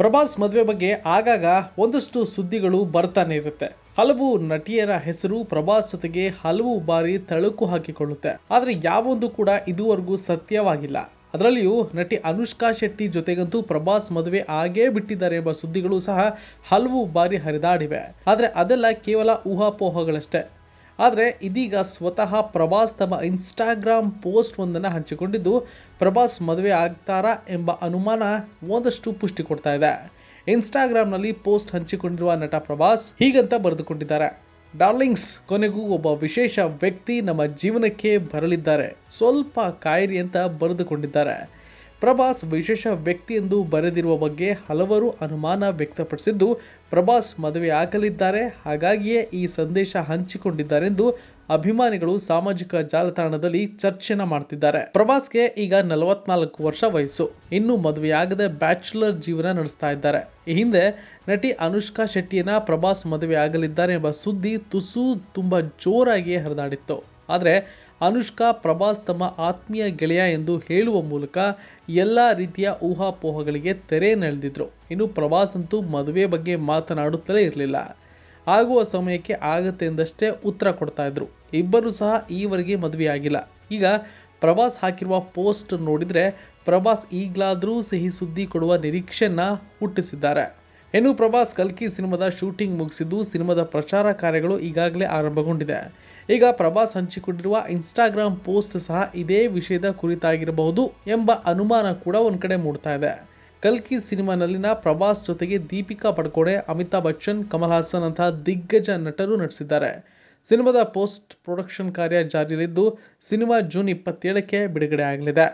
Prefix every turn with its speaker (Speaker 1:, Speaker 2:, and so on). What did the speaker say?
Speaker 1: ಪ್ರಭಾಸ್ ಮದುವೆ ಬಗ್ಗೆ ಆಗಾಗ ಒಂದಷ್ಟು ಸುದ್ದಿಗಳು ಬರ್ತಾನೆ ಇರುತ್ತೆ. ಹಲವು ನಟಿಯರ ಹೆಸರು ಪ್ರಭಾಸ್ ಜೊತೆಗೆ ಹಲವು ಬಾರಿ ತಳುಕು ಹಾಕಿಕೊಳ್ಳುತ್ತೆ. ಆದರೆ ಯಾವೊಂದು ಕೂಡ ಇದುವರೆಗೂ ಸತ್ಯವಾಗಿಲ್ಲ. ಅದರಲ್ಲಿಯೂ ನಟಿ ಅನುಷ್ಕಾ ಶೆಟ್ಟಿ ಜೊತೆಗಂತೂ ಪ್ರಭಾಸ್ ಮದುವೆ ಆಗೇ ಬಿಟ್ಟಿದ್ದಾರೆ ಎಂಬ ಸುದ್ದಿಗಳು ಸಹ ಹಲವು ಬಾರಿ ಹರಿದಾಡಿವೆ. ಆದರೆ ಅದೆಲ್ಲ ಕೇವಲ ಊಹಾಪೋಹಗಳಷ್ಟೇ. ಆದರೆ ಇದೀಗ ಸ್ವತಃ ಪ್ರಭಾಸ್ ತಮ್ಮ ಇನ್ಸ್ಟಾಗ್ರಾಮ್ ಪೋಸ್ಟ್ ಒಂದನ್ನು ಹಂಚಿಕೊಂಡಿದ್ದು, ಪ್ರಭಾಸ್ ಮದುವೆ ಆಗ್ತಾರಾ ಎಂಬ ಅನುಮಾನ ಒಂದಷ್ಟು ಪುಷ್ಟಿ ಕೊಡ್ತಾ ಇದೆ. ಇನ್ಸ್ಟಾಗ್ರಾಮ್ನಲ್ಲಿ ಪೋಸ್ಟ್ ಹಂಚಿಕೊಂಡಿರುವ ನಟ ಪ್ರಭಾಸ್ ಹೀಗಂತ ಬರೆದುಕೊಂಡಿದ್ದಾರೆ. ಡಾರ್ಲಿಂಗ್ಸ್ ಕೊನೆಗೂ ಒಬ್ಬ ವಿಶೇಷ ವ್ಯಕ್ತಿ ನಮ್ಮ ಜೀವನಕ್ಕೆ ಬರಲಿದ್ದಾರೆ. ಸ್ವಲ್ಪ ಕಾಯಿರಿ ಅಂತ ಬರೆದುಕೊಂಡಿದ್ದಾರೆ. ಪ್ರಭಾಸ್ ವಿಶೇಷ ವ್ಯಕ್ತಿ ಎಂದು ಬರೆದಿರುವ ಬಗ್ಗೆ ಹಲವರು ಅನುಮಾನ ವ್ಯಕ್ತಪಡಿಸಿದ್ದು, ಪ್ರಭಾಸ್ ಮದುವೆ ಆಗಲಿದ್ದಾರೆ. ಹಾಗಾಗಿಯೇ ಈ ಸಂದೇಶ ಹಂಚಿಕೊಂಡಿದ್ದಾರೆಂದು ಅಭಿಮಾನಿಗಳು ಸಾಮಾಜಿಕ ಜಾಲತಾಣದಲ್ಲಿ ಚರ್ಚೆನ ಮಾಡ್ತಿದ್ದಾರೆ. ಪ್ರಭಾಸ್ಗೆ ಈಗ ನಲವತ್ನಾಲ್ಕು ವರ್ಷ ವಯಸ್ಸು. ಇನ್ನು ಮದುವೆಯಾಗದೆ ಬ್ಯಾಚುಲರ್ ಜೀವನ ನಡೆಸ್ತಾ ಇದ್ದಾರೆ. ಈ ಹಿಂದೆ ನಟಿ ಅನುಷ್ಕಾ ಶೆಟ್ಟಿಯನ್ನ ಪ್ರಭಾಸ್ ಮದುವೆ ಆಗಲಿದ್ದಾರೆ ಎಂಬ ಸುದ್ದಿ ತುಸು ತುಂಬಾ ಜೋರಾಗಿ ಹರಿದಾಡಿತ್ತು. ಆದರೆ ಅನುಷ್ಕಾ ಪ್ರಭಾಸ್ ತಮ್ಮ ಆತ್ಮೀಯ ಗೆಳೆಯ ಎಂದು ಹೇಳುವ ಮೂಲಕ ಎಲ್ಲ ರೀತಿಯ ಊಹಾಪೋಹಗಳಿಗೆ ತೆರೆ ನೆಳೆದಿದ್ರು. ಇನ್ನು ಪ್ರಭಾಸ್ ಅಂತೂ ಮದುವೆ ಬಗ್ಗೆ ಮಾತನಾಡುತ್ತಲೇ ಇರಲಿಲ್ಲ. ಆಗುವ ಸಮಯಕ್ಕೆ ಆಗತ್ತೆ ಎಂದಷ್ಟೇ ಉತ್ತರ ಕೊಡ್ತಾ ಇದ್ರು. ಇಬ್ಬರು ಸಹ ಈವರೆಗೆ ಮದುವೆಯಾಗಿಲ್ಲ. ಈಗ ಪ್ರಭಾಸ್ ಹಾಕಿರುವ ಪೋಸ್ಟ್ ನೋಡಿದರೆ ಪ್ರಭಾಸ್ ಈಗಲಾದರೂ ಸಿಹಿ ಸುದ್ದಿ ಕೊಡುವ ನಿರೀಕ್ಷೆಯನ್ನು ಹುಟ್ಟಿಸಿದ್ದಾರೆ. ಇನ್ನು ಪ್ರಭಾಸ್ ಕಲ್ಕಿ ಸಿನಿಮಾದ ಶೂಟಿಂಗ್ ಮುಗಿಸಿದ್ದು ಸಿನಿಮಾದ ಪ್ರಚಾರ ಕಾರ್ಯಗಳು ಈಗಾಗಲೇ ಆರಂಭಗೊಂಡಿದೆ. ಈಗ ಪ್ರಭಾಸ್ ಹಂಚಿಕೊಂಡಿರುವ ಇನ್ಸ್ಟಾಗ್ರಾಮ್ ಪೋಸ್ಟ್ ಸಹ ಇದೇ ವಿಷಯದ ಕುರಿತಾಗಿರಬಹುದು ಎಂಬ ಅನುಮಾನ ಕೂಡ ಒಂದು ಕಡೆ ಮೂಡ್ತಾ ಇದೆ. ಕಲ್ಕಿ ಸಿನಿಮಾನಲ್ಲಿನ ಪ್ರಭಾಸ್ ಜೊತೆಗೆ ದೀಪಿಕಾ ಪಡ್ಕೋಡೆ, ಅಮಿತಾಬ್ ಬಚ್ಚನ್, ಕಮಲ್ ಹಾಸನ್ ಅಂತಹ ದಿಗ್ಗಜ ನಟರು ನಟಿಸಿದ್ದಾರೆ. ಸಿನಿಮಾದ ಪೋಸ್ಟ್ ಪ್ರೊಡಕ್ಷನ್ ಕಾರ್ಯ ಜಾರಿಯಲ್ಲಿದ್ದು, ಸಿನಿಮಾ ಜೂನ್ ಇಪ್ಪತ್ತೇಳಕ್ಕೆ ಬಿಡುಗಡೆ ಆಗಲಿದೆ.